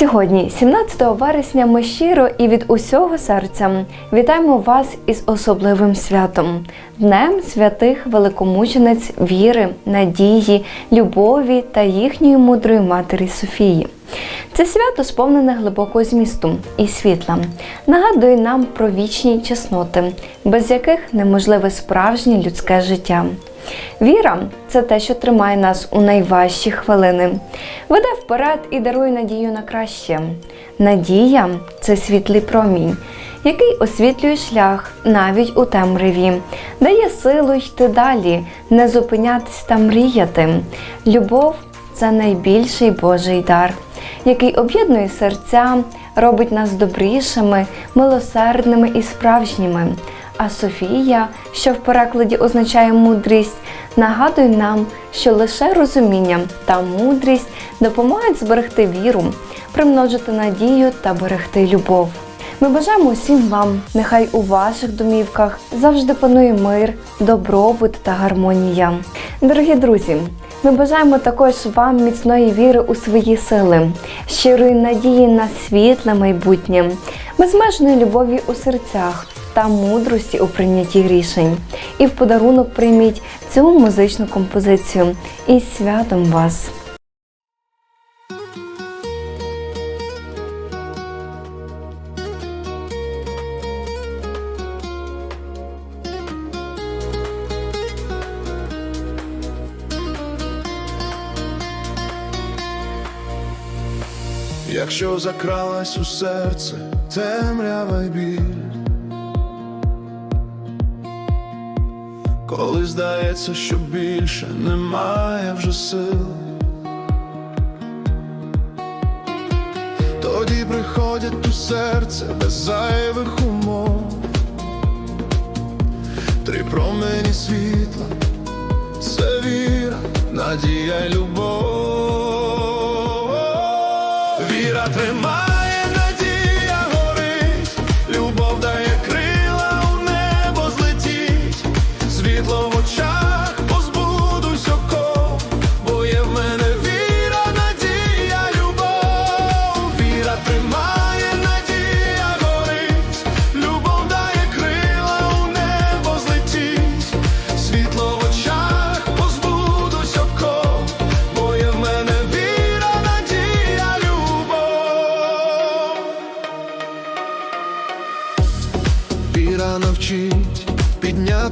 Сьогодні, 17 вересня, ми щиро і від усього серця вітаємо вас із особливим святом Днем святих великомучениць віри, надії, любові та їхньої мудрої матері Софії. Це свято сповнене глибокого змісту і світла, нагадує нам про вічні чесноти, без яких неможливе справжнє людське життя. Віра це те, що тримає нас у найважчі хвилини, веде вперед і дарує надію на краще. Надія це світлий промінь, який освітлює шлях навіть у темряві, дає силу йти далі, не зупинятись та мріяти. Любов це найбільший Божий дар, який об'єднує серця, робить нас добрішими, милосердними і справжніми. А Софія, що в перекладі означає мудрість, нагадує нам, що лише розуміння та мудрість допомагають зберегти віру, примножити надію та берегти любов. Ми бажаємо усім вам, нехай у ваших домівках завжди панує мир, добробут та гармонія. Дорогі друзі, ми бажаємо також вам міцної віри у свої сили, щирої надії на світле майбутнє, безмежної любові у серцях та мудрості у прийнятті рішень. І в подарунок прийміть цю музичну композицію із святом вас! Якщо закралась у серце темрява й біль, коли здається, що більше немає вже сил, тоді приходять у серце без зайвих умов, три промені світла, це віра, надія любов.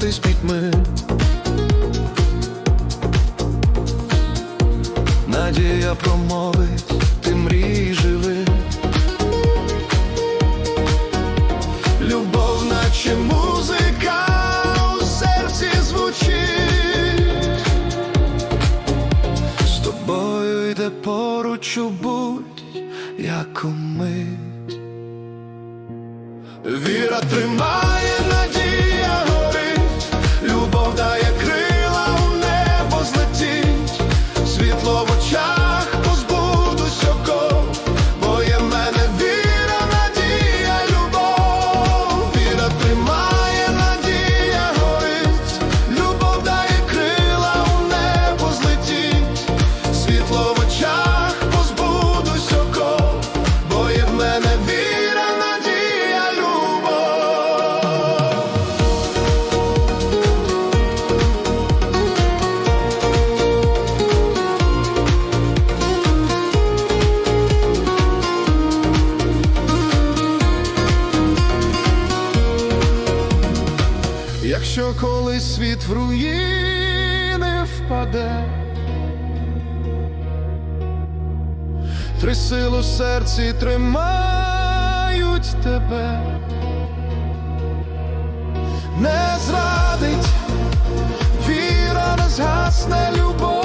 Піднятись пітьми. Надія промовить, ти мрій живи. Любов, наче музика у серці звучить. З тобою йде поруч у будь яку мить. Віра тримає, Якщо колись світ в руїни впаде, три сили у серці тримають тебе, не зрадить, віра не згасне любов,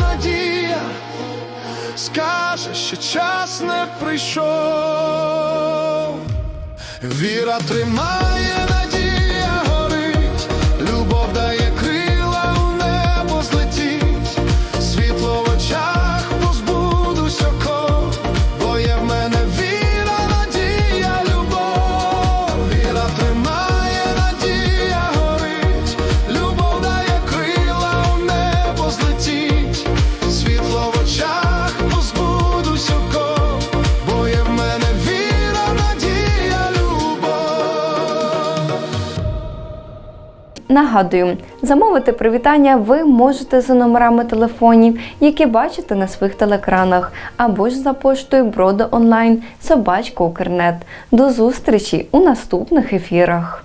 надія скаже, що час не прийшов. Віра тримає, Нагадую, замовити привітання ви можете за номерами телефонів, які бачите на своїх телекранах, або ж за поштою броду онлайн собачка Укрнет. До зустрічі у наступних ефірах.